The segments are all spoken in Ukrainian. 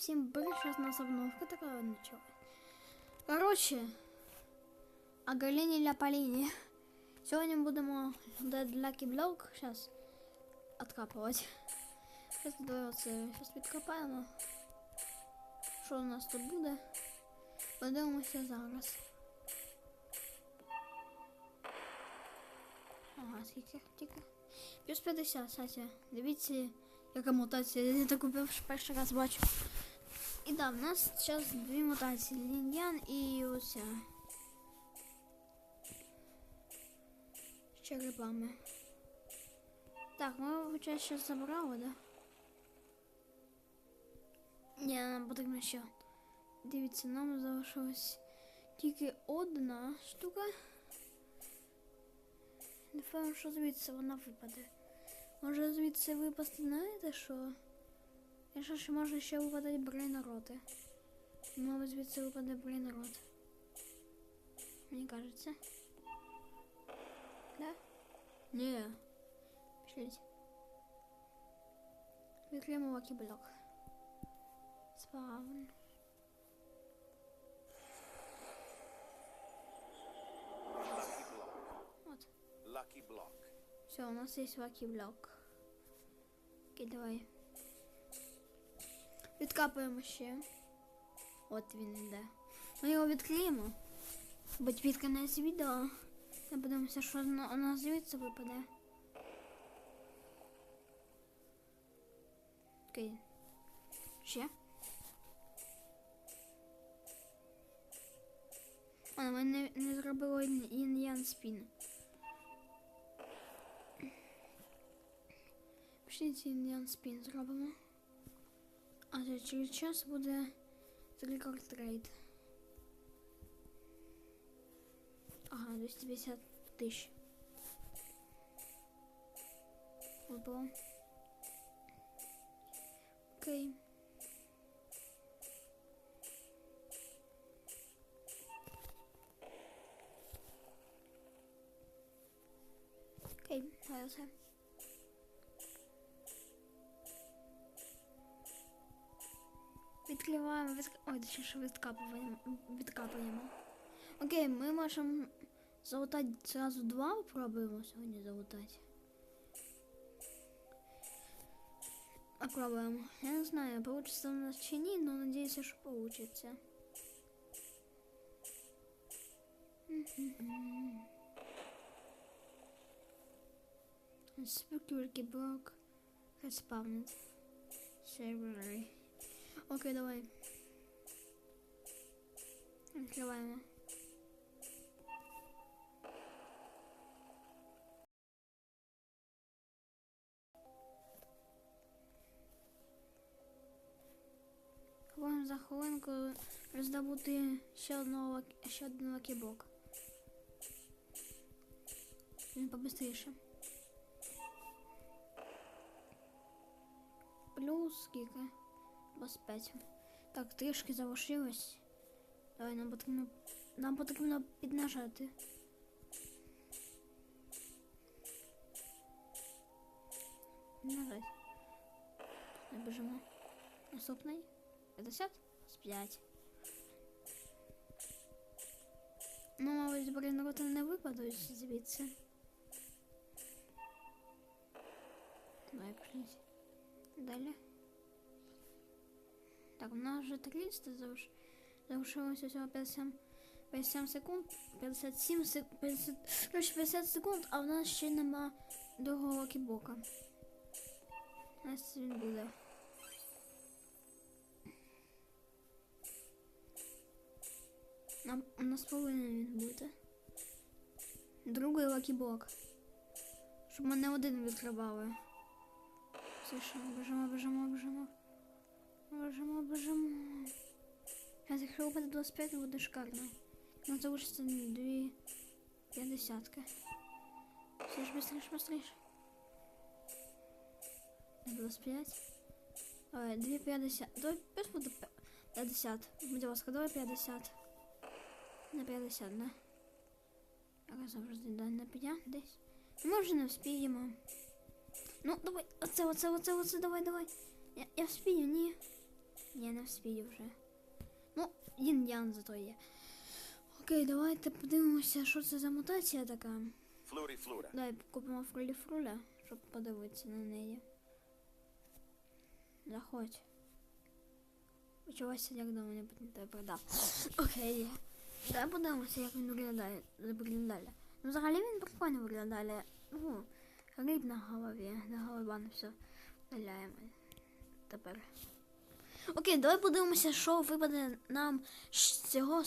Всім бери, зараз у нас обновка така началась. Короче, о Галині ля Поліні. Сьогодні будемо Dead Lucky Block зараз откапувати. Зараз давай оце зараз відкопаємо. Що у нас тут буде? Подивимося зараз. Ага, скільки тільки. Плюс 50, кстати. Дивіться, яка мутація. Я таку перш- перший раз бачу. І да, в нас зараз дві мутації. Ліндян і оця. З черепами. Так, ми виходить, зараз забрали, да? Ні, нам потрібно ще. Дивіться, нам залишилось тільки одна штука. Не певно, що звідси вона випаде. Може звідси випасти, знаєте що? Я що ще може ще випадати брейнроти. Мабуть, звідси випаде брейнрот. Мені кажеться. Да? Ні. Пішліть. Відкриємо лакі-блок. Спавн. От. Lucky Block. Все, у нас есть лакі-блок. Окей, давай. Відкапуємо ще. От він іде. Ми його відкриємо. Бо під кінець відео. Я подивимося, що у нас звідси випаде. Окей. Ще. А, ми не, не зробили ін'ян спін. Пішліть ін'ян спін зробимо. А через час буде рекорд трейд. Ага, 250 тисяч. Випало. Окей. Окей, все. Відкриваємо, відк... ой, точніше відкапуємо, відкапуємо. Окей, ми можемо залутати зразу два, попробуємо сьогодні залутати. Попробуємо. Я не знаю, получится у нас чи ні, но надеюсь, що получится. Security block has spawned. Server. Окей, давай. Відкриваємо. Хвилин за хвилинку роздобути ще одного лак- ще один лакіблок. Він побыстріше. Плюс скільки? 25. Так, трішки залишилось. Давай нам потрібно. Нам потрібно піднажати. Нажать. Набіжимо. Наступний. 50? З 5. Ну, мабуть, брейнроти не випадуть звідси. Давай пошліть. Далі. Так, у нас вже 300 залиш... залишилося всього 50, 57 секунд. 57 секунд. 50, коротше, 50 секунд, а в нас ще нема другого кібока. У нас він буде. Нам, у нас повинен він бути. Другий лакіблок. Щоб ми не один відкривали. Все, що, біжимо, біжимо, біжимо. Бежимо, бежимо. Зараз якщо випаде 25, буде шикарно. У нас залишиться дві п'ятдесятки. Все ж быстріше, быстріше. 25. Ой, 2 50. Давай пусть буде 50. Будь ласка, давай 50. На 50, да? Завжди да, на 5 десь. Ми вже не вспіємо. Ну, давай, оце, оце, оце, оце, давай, давай. Я, я вспію, ні. Ні, не вспію вже. Ну, Ін-Ян зато є. Окей, давайте подивимося, що це за мутація така. Флурі Флура. Давай купимо фрулі фруля, щоб подивитися на неї. Заходь. Почувайся, як дома не тебе продав. Окей. Давай подивимося, як він виглядає. виглядає. Ну, взагалі він прикольно виглядає. Ну, риб на голові, на голова не все вдаляємо. Тепер. Окей, давай подивимося, що випаде нам з цього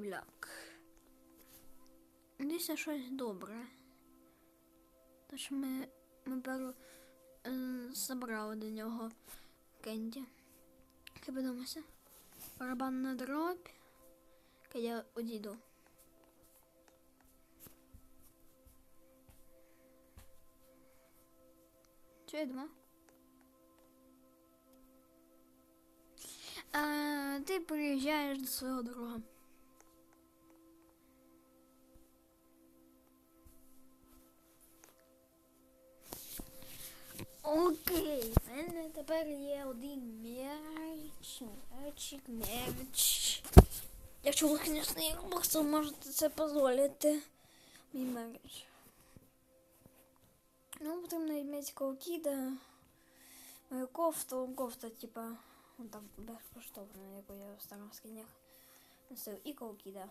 Block. Десь щось добре. Тож ми, ми перу е, забрали до нього кенді. Як подивимося. Барабан на дробь. Окей, я одійду. Що я думав? Ти приїжджаєш до свого друга. Окей, в мене тепер є один м'яч, м'ячик, м'яч. Якщо ви, звісно, як просто можете це дозволити. Мій м'яч. Ну, потрібно відміть кіда. Мою кофту, кофта, типа, ну, там безкоштовно, яку я в старих скинях носив, і колкіда.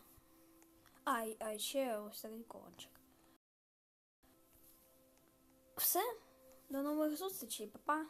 А, і- а ще ось такий кончик. Все. До нових зустрічей, па-па.